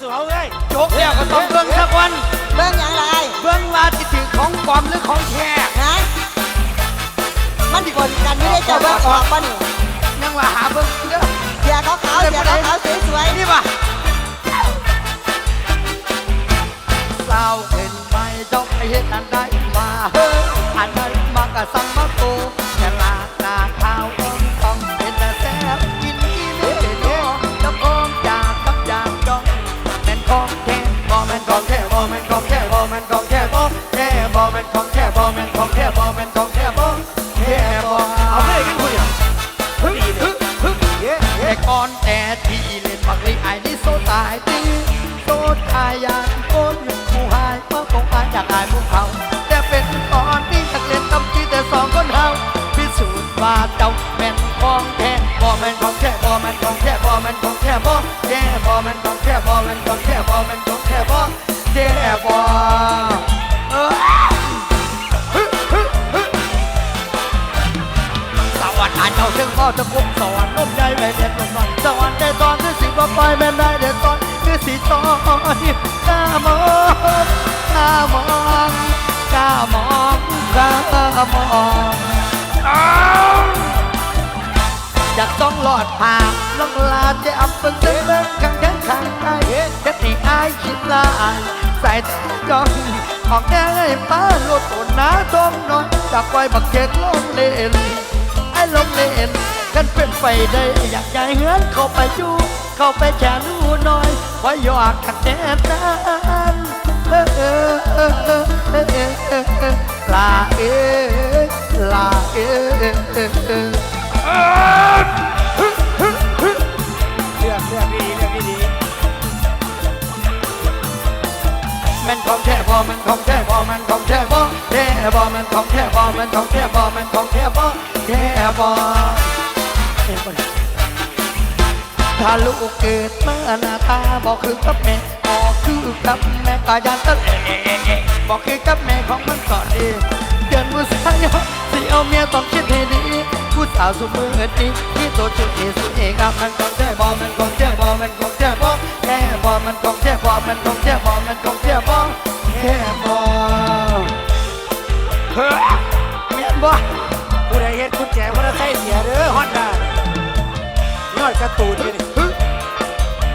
สู่เขาเอ้ยจกแล้วก็ต้องเบิ่งสักวัน เบิ่งหยังไรเบิ่งว่าสิถือของปลอมหรือของแท้นะมันกดกันไม่ได้เจะเบิ่งออกป่ะนี่ยังว่าหาเบิ่งเด้อเสียขาวๆเสียขาวๆสวยนี่ป่ะสาวเห็นไปต้องไปเฮ็ดอันใดมาเฮ้ยอันใดมาก็สั่งมาโตแต่ลา แม่นของแท้บ่แม่นของแท้บ่แท้บ่เอาเพื่อนกันคุยอะฮึฮึฮึแต่ก่อนแต่ที่เล่นบักลีไอ้นี่โซตายตีโซตายยานคนผู้หายเพราะคงอายอยากอายพวกเขา แต่เป็นตอนนี้อยากเล่นตำจีแต่สองคนเฮาพิสูจน์ว่าเจ้าแม่นของแท้บ่แม่นของแท้บ่แม่นของแท้บ่แม่นของแท้บ่แท้บ่แม่นของแท้บ่แม่นของแท้บ่แม่นของแท้บ่แท้บ่เออานเอาเรื่องพ่อจะคุมสวรรค์ล้มใจแม่เด็ดลงมาสวรรค์ได้ตอนคือสิ่งว่าปล่อยแม่ได้เด็ดตอนคือสีตอนกล้ามองกล้ามองกล้ามองกล้ามองอ้าวอยากต้องหลอดผ่าลองลาจะอับเป็นเรื่องข้างข้างข้างใต้เฮ็ดให้อายคิดลายใส่แต่จ้องออกแน่ให้ป้าลดตัวหน้าท้องน้อยจากไว้บักเจ็ดลงเล่น อ้ลงเล่นกันเป็นไปได้อยากย้ายเฮือนเข้าไปจูเข้าไปแช่รู้น้อยไว้อยากกันแน่นานลาเอลาเอเลือกเลือกดีเลือกดี มันของแท้บ่มันของแท้บ่มันของแท้บ่แท้บ่มันของแท้บ่มันของแท้บ่มันของแท้บ่แท้บ่เอ้ยบ่ได้ถ้าลูกเกิดมาหน้าตาบอกคือกับแม่บอกคือกับแม่กายันตะเออบอกคือกับแม่ของมันก่อนดีเดินมือซ้ายสิเอาเมียต้องคิดให้ดี ผู้สาวสุมือดีที่ตัวจุดเอสุเอกมันของแท้บอมันของแท้บอมันของแท้บอแท้บอมันของแท้บอมันของแท้บอมันของแท้บอแท้บอเฮ้ยเมียนบอผู้ใดเฮ็ดกุญแจมอเตอร์ไซค์เสียเด้อฮอนด้ายอดกร์ตูนนี่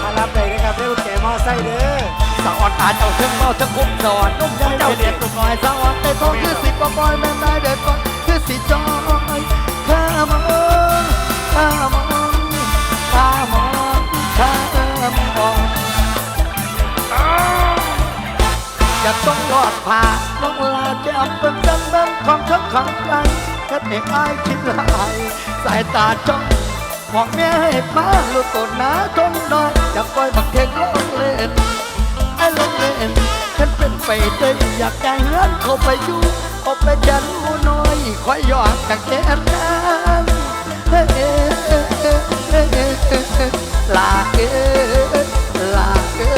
มารับได้นะครับได้กุญแจมอเตอร์ไซค์เด้อสาวอ่อนตาเจ้าเชิงเมาเชิงคุมสอนนุ่มใจเจ้าเสียงตุ้น้อยสาวอ่อนแต่ทองคือสิบปอยแม่ได้เด็ดก่อนคือสิจอมอง ข้ามองข้ามองข้ามองจะต้องรอดผ่าน้องลาจะเอาเป็นจังเบิ้งของฉันขังใจแค่เด็กอายคิดลายสายตาจ้องมองแม่ให้มาลุกต้นหนาจงน้อยจะปล่อยบักเทงลงเล่นไอ้ลงเล่นฉันเป็นไปได้อยากใจเฮือนเข้าไปอยู่เข้าไปจะรู้น้อยคอยหยอกจากแก้มนั้น là cái là cái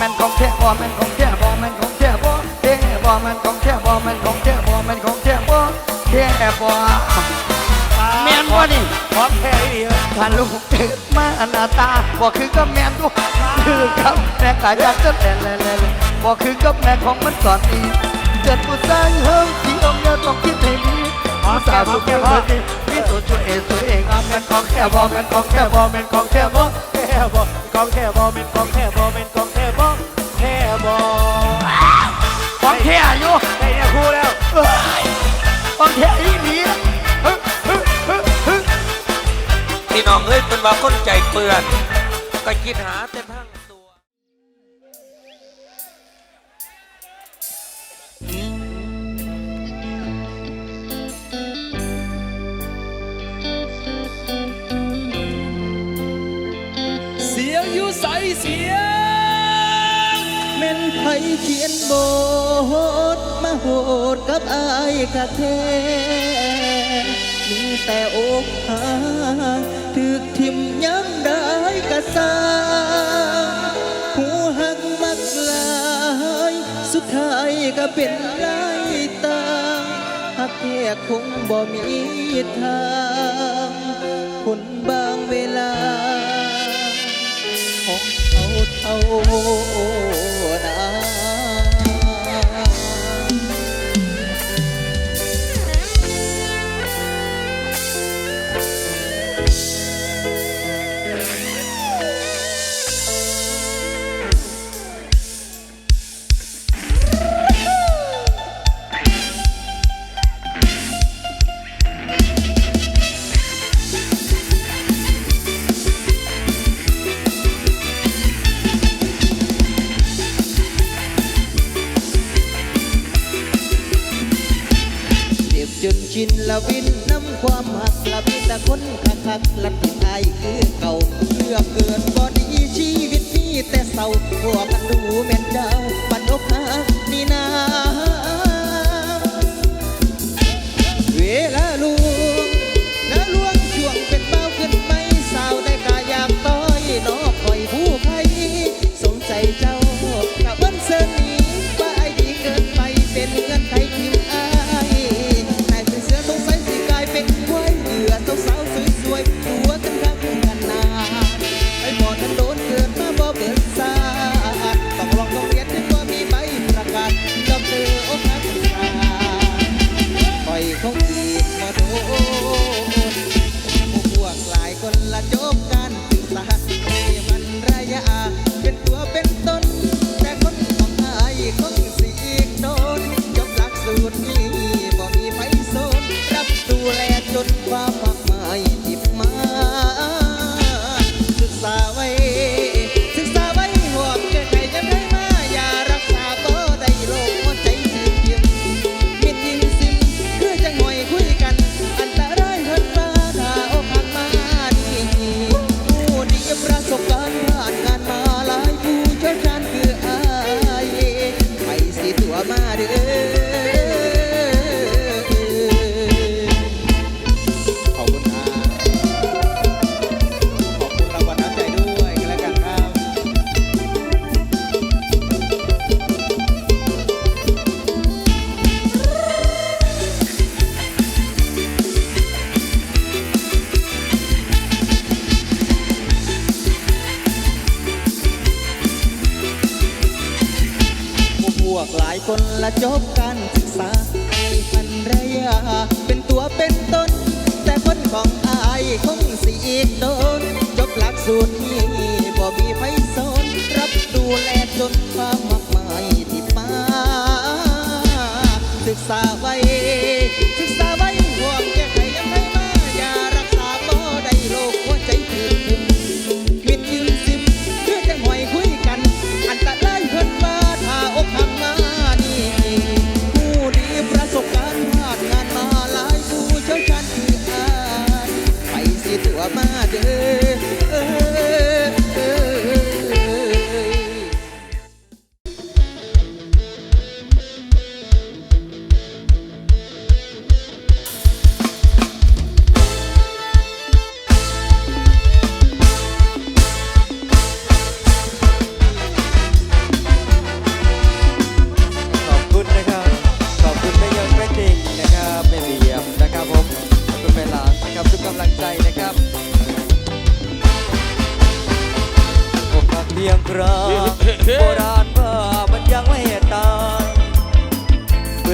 mình không thể bỏ mình không thể bỏ mình không thể bỏ thể bỏ mình không thể bỏ mình không thể bỏ mình không วะนี่พร้อมแค่นี้ครับท่านลูกถึงมาหน้าตาบอกคือก็แม่ด้วยคือกับแม่กายจากจนแหล่แหล่แล่บอกคือก็แม่ของมันสอนดีเจ็ดผู้สร้างเฮิร์มที่องเดียต้องคิดให้ดีผู้สาวผู้แก่พอดีพี่ตัวจุดเอ๋ตัวเองอะม่นของแค่บอม่นของแค่บอม่นของแค่บอแค่บอของแค่บอม่นของแค่บอม่นของแค่บอแค่บอของแค่อยู่ได้เนี่ยคู่แล้วของแค่อีหลี พี่น้องเอ้ยเป็นว่าคนใจเปื่อนก็คิดหาแต่ทั้งตัวเสียงอยู่ใสเสียงแม่นไผเขียนบทมาโหดกับอายกะแท้มีแต่อกหัก ถือทิมย้ำได้กะสาผู้หักมักลายสุดท้ายก็เป็นไรตาหักแท้คงบ่มีทางคนบางเวลาของเขาเท่า คนละจบการศึกษามีภรรยาเป็นตัวเป็นตน แต่คนของอายคงสีอีกโดน จบหลักสูตรที่บ่มีไฟสนรับดูแลจนความมากมายที่มาศึกษาไว้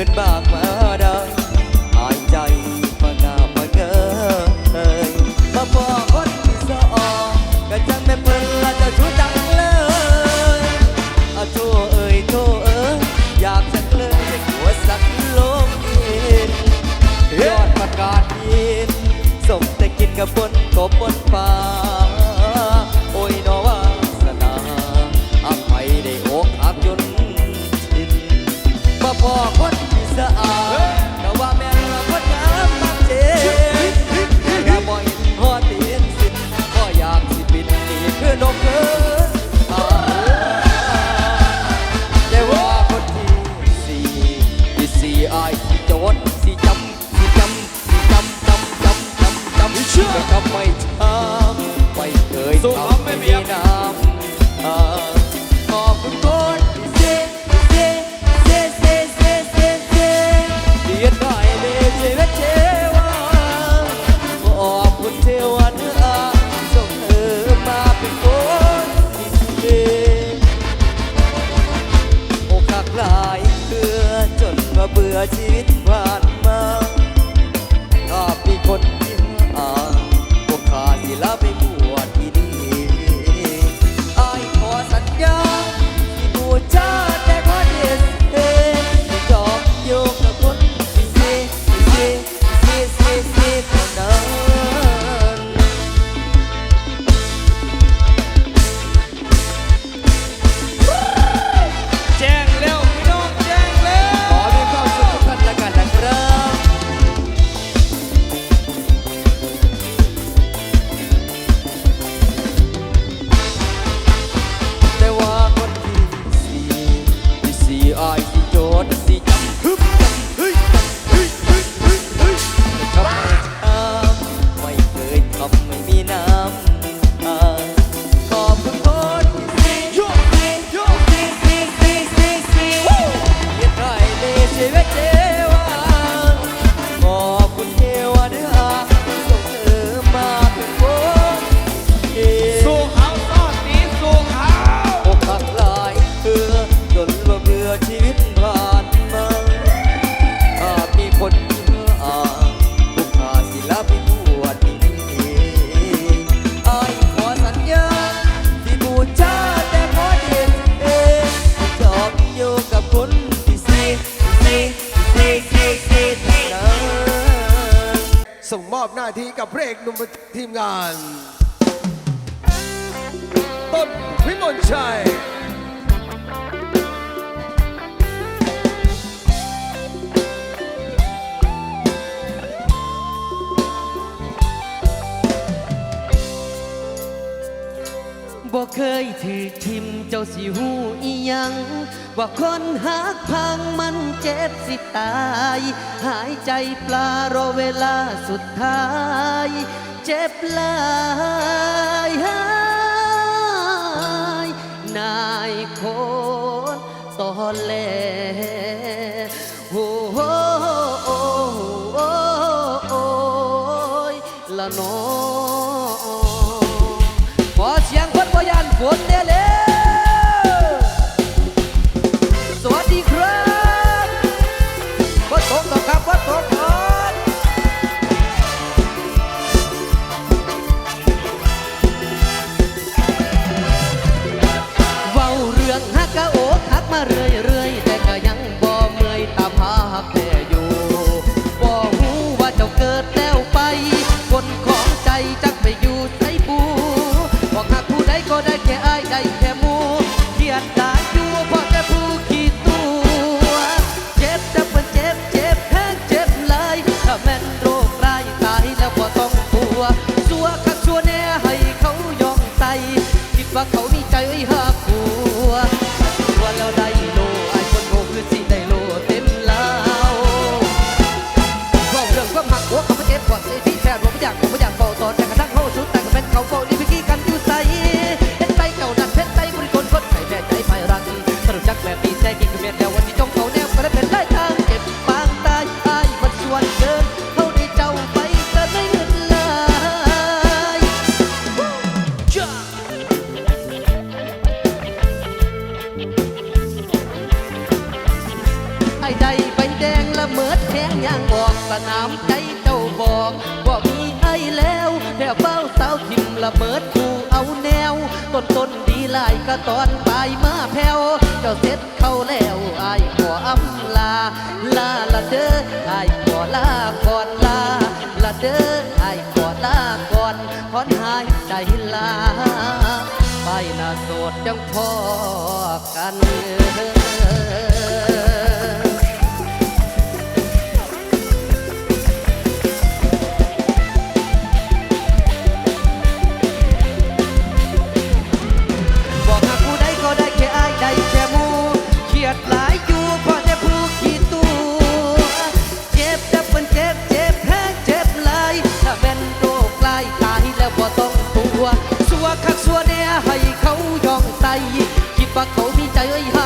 it ยวสิหูอียัง ว่าคนหักพังมันเจ็บสิตาย หายใจปลารอเวลาสุดท้าย เจ็บลายหายนายคนตอนแลโอ้โละนอขอเสียงคนพยันฝนเด้ เต็จเข้าแล้วอายขออำลา ลาละเด้ออายขอลาก่อนลาละเด้ออายขอลาก่อนขอนหายใจลา ไปนาโสดจังพอกัน 还有以后。